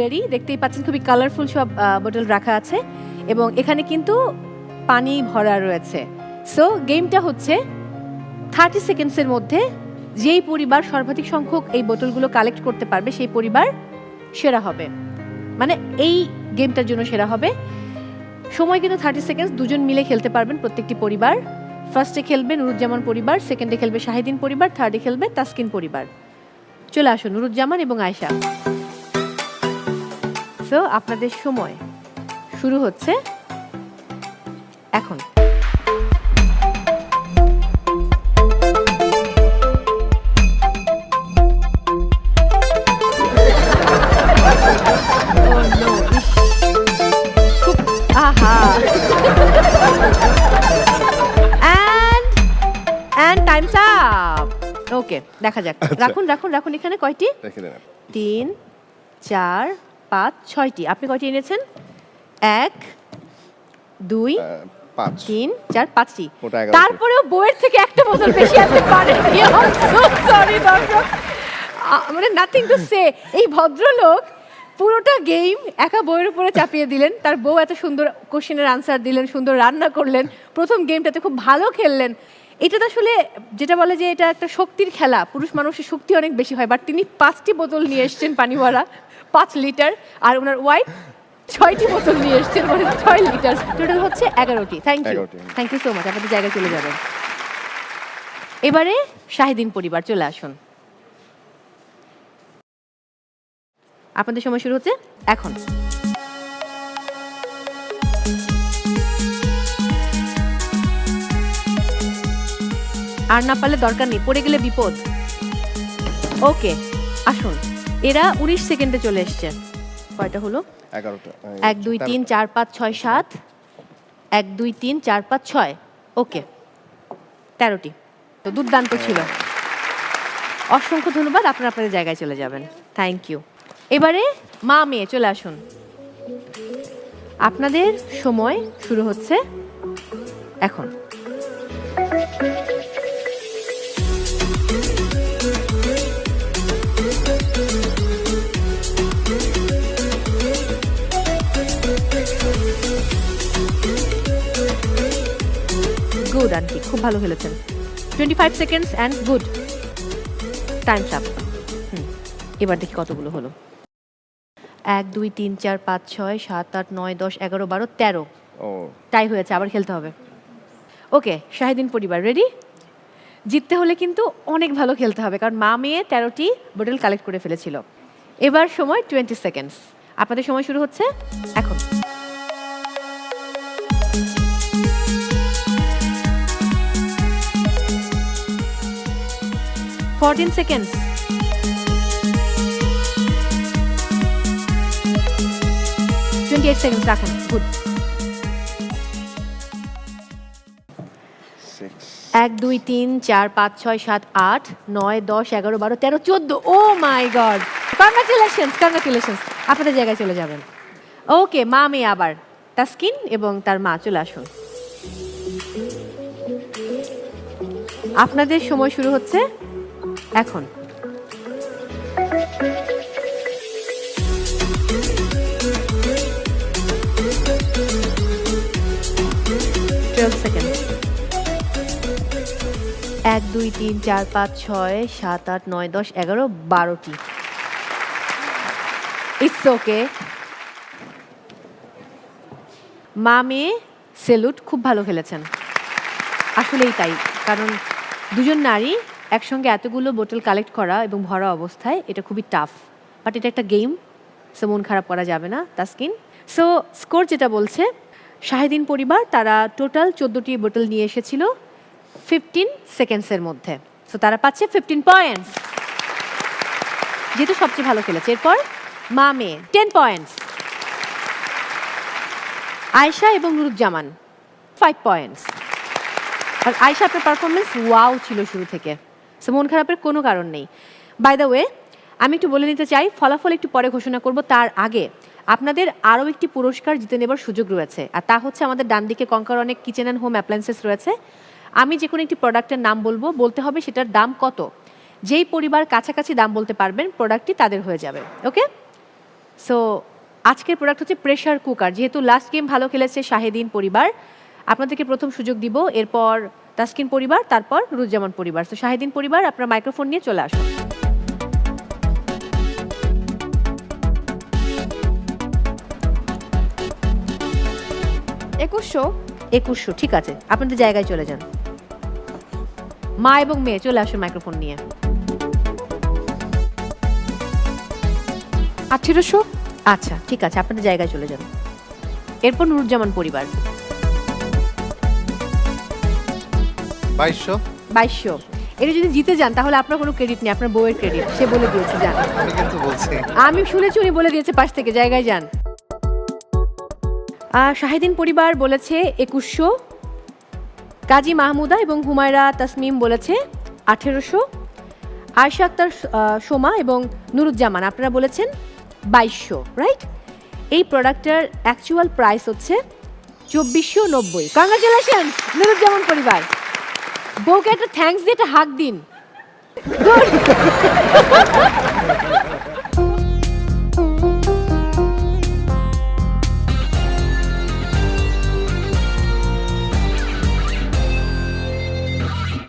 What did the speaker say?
Ready দেখতেই পাচ্ছেন খুবই কালারফুল সব বোতল রাখা আছে। এবং এখানে কিন্তু পানি ভরা রয়েছে। সো গেমটা হচ্ছে থার্টি সেকেন্ডসের মধ্যে যেই পরিবার সর্বাধিক সংখ্যক এই বোতলগুলো কালেক্ট করতে পারবে, সেই পরিবার সেরা হবে। মানে এই গেমটার জন্য সেরা হবে। সময় কিন্তু থার্টি সেকেন্ডস দুজন মিলে খেলতে পারবেন প্রত্যেকটি পরিবার। ফার্স্টে খেলবে নুরুজ্জামান পরিবার সেকেন্ডে খেলবে শাহিদিন পরিবার থার্ডে খেলবে তাসকিন পরিবার। চলে আসুন, নুরুজ্জামান এবং আয়শা। সো আপনাদের সময়। শুরু হচ্ছে এখন। টাইমস আপ ওকে দেখা যাক। রাখুন রাখুন রাখুন এখানে কয়টি? তিন চার পাঁচ ছয়টি। আপনি কয়টি এনেছেন? এক দুই পাঁচ। তিন চার পাঁচটি। তারপরেও বইয়ের থেকে একটা বোতল বেশি আনতে পারেন সরি দর্শক মানে নাথিং টু সে এই ভদ্রলোক পুরোটা গেম একা বইয়ের উপরে চাপিয়ে দিলেন। তার বউ এত সুন্দর কোশ্চেনের আনসার দিলেন সুন্দর রান্না করলেন। প্রথম গেমটাতে খুব ভালো খেললেন। এটা তো আসলে যেটা বলে যে এটা একটা শক্তির খেলা পুরুষ মানুষের শক্তি অনেক বেশি হয় বাট তিনি পাঁচটি বোতল নিয়ে এসছেন পানিওয়ালা পাঁচ লিটার আর ওনার ওয়াইফ ছয়টি বোতল নিয়ে এসছেন মানে ছয় লিটার। টোটাল হচ্ছে এগারোটি। Thank you thank you so much আপনাদের জায়গায় চলে যাবেন। এবারে শাহিদিন পরিবার চলে আসুন। আপনাদের সময় শুরু হচ্ছে এখন। আর না পারলে দরকার নেই পড়ে গেলে বিপদ। ওকে আসুন। এরা উনিশ সেকেন্ডে চলে এসছে। কয়টা হলো? এগারোটা এক দুই তিন চার পাঁচ ছয় সাত। এক দুই তিন চার পাঁচ ছয়। ওকে তেরোটি। তো দুর্দান্ত ছিল। অসংখ্য ধন্যবাদ আপনারা আপনাদের জায়গায় চলে যাবেন। থ্যাংক ইউ এবারে মা মেয়ে চলে আসুন। আপনাদের সময় শুরু হচ্ছে এখন। Good aunty. খুব ভালো খেলেছেন। Twenty five seconds and good time up hmm এবার দেখি কতগুলো হলো। এক দুই তিন চার পাঁচ ছয় সাত আট নয় দশ এগারো বারো তেরো। ও। টাই হয়েছে আবার খেলতে হবে। ওকে শাহিদিন পরিবার রেডি জিততে হলে কিন্তু অনেক ভালো খেলতে হবে কারণ মা মেয়ে তেরোটি বোতল কালেক্ট করে ফেলেছিল। এবার সময় টোয়েন্টি সেকেন্ডস আপনাদের সময় শুরু হচ্ছে এখন। Fourteen seconds twenty eight seconds রাখুন গুড এক দুই তিন চার পাঁচ ছয় সাত আট নয় দশ এগারো বারো তেরো চোদ্দ। Oh my god! Congratulations congratulations আপনাদের জায়গায় চলে যাবেন। ওকে মা মেয়ে আবার। তাস্কিন এবং তার মা চলে আসুন। আপনাদের সময় শুরু হচ্ছে এখন। এক, দুই, তিন, চার, পাঁচ, ছয়, সাত, আট, নয়, দশ, এগারো, বারোটি। ইটস ওকে সেলুট খুব ভালো খেলেছেন। আসলেই তাই, কারণ দুজন নারী একসঙ্গে এতগুলো বোতল কালেক্ট করা এবং ভরা অবস্থায় এটা খুবই টাফ বাট এটা একটা গেম সো মন খারাপ করা যাবে না, তাস্কিন। সো স্কোর যেটা বলছে, শাহিদিন পরিবার তারা টোটাল চোদ্দোটি বোতল নিয়ে এসেছিল ফিফটিন সেকেন্ডসের মধ্যে। সো তারা পাচ্ছে ফিফটিন পয়েন্টস যেহেতু সবচেয়ে ভালো খেলেছে। এরপর, মা মেয়ে টেন পয়েন্টস আয়শা এবং নুরুজ্জামান ফাইভ পয়েন্টস আর আয়শা, আপনার পারফরমেন্স ওয়াও ছিল শুরু থেকে। সো মন খারাপের কোনো কারণ নেই। বাই দ্য ওয়ে আমি একটু বলে নিতে চাই, ফলাফল একটু পরে ঘোষণা করব, তার আগে আপনাদের আরও একটি পুরস্কার জিতে নেবার সুযোগ রয়েছে, আর তা হচ্ছে আমাদের ডান দিকে কঙ্কার অনেক কিচেন অ্যান্ড হোম অ্যাপ্লায়েন্সেস রয়েছে। আমি যে কোনো একটি প্রোডাক্টের নাম বলব, বলতে হবে সেটার দাম কত। যেই পরিবার কাছাকাছি দাম বলতে পারবেন, প্রোডাক্টটি তাদের হয়ে যাবে, ওকে? সো আজকের প্রোডাক্ট হচ্ছে প্রেশার কুকার, যেহেতু লাস্ট গেম ভালো খেলেছে শাহেদিন পরিবার, আপনাদেরকে প্রথম সুযোগ দিব, এরপর তাসকিন পরিবার তারপর রুজ্জামান পরিবার। তো শাহেদিন পরিবার আপনার মাইক্রোফোন নিয়ে চলে আসুন। একুশশো? একুশশো ঠিক আছে। আপনাদের জায়গায় চলে যান। মা এবং মেয়ে চলে আসুন মাইক্রোফোন নিয়ে। আঠেরোশো? আচ্ছা ঠিক আছে আপনাদের জায়গায় চলে যান। এরপর নুরুজ্জামান পরিবার। বাইশশো? বাইশশো। এটা যদি জিতে যান তাহলে আপনার কোনো ক্রেডিট নেই আপনার বউয়ের ক্রেডিট সে বলে দিয়েছে যান। আমি কিন্তু বলছি। আমি শুনেছি উনি বলে দিয়েছে পাশ থেকে জায়গায় যান। শাহিদিন পরিবার বলেছে একুশশো কাজী মাহমুদা এবং হুমায়রা তাসমিম বলেছে আঠেরোশো আয়শা আক্তার আহ, সোমা এবং নুরুজ্জামান আপনারা বলেছেন বাইশশো রাইট এই প্রোডাক্টটার অ্যাকচুয়াল প্রাইস হচ্ছে চব্বিশশো নব্বই। কংগ্রাচুলেশন নুরুজ্জামান পরিবার। বউকে একটা থ্যাঙ্কস দিয়ে একটা হাক দিন.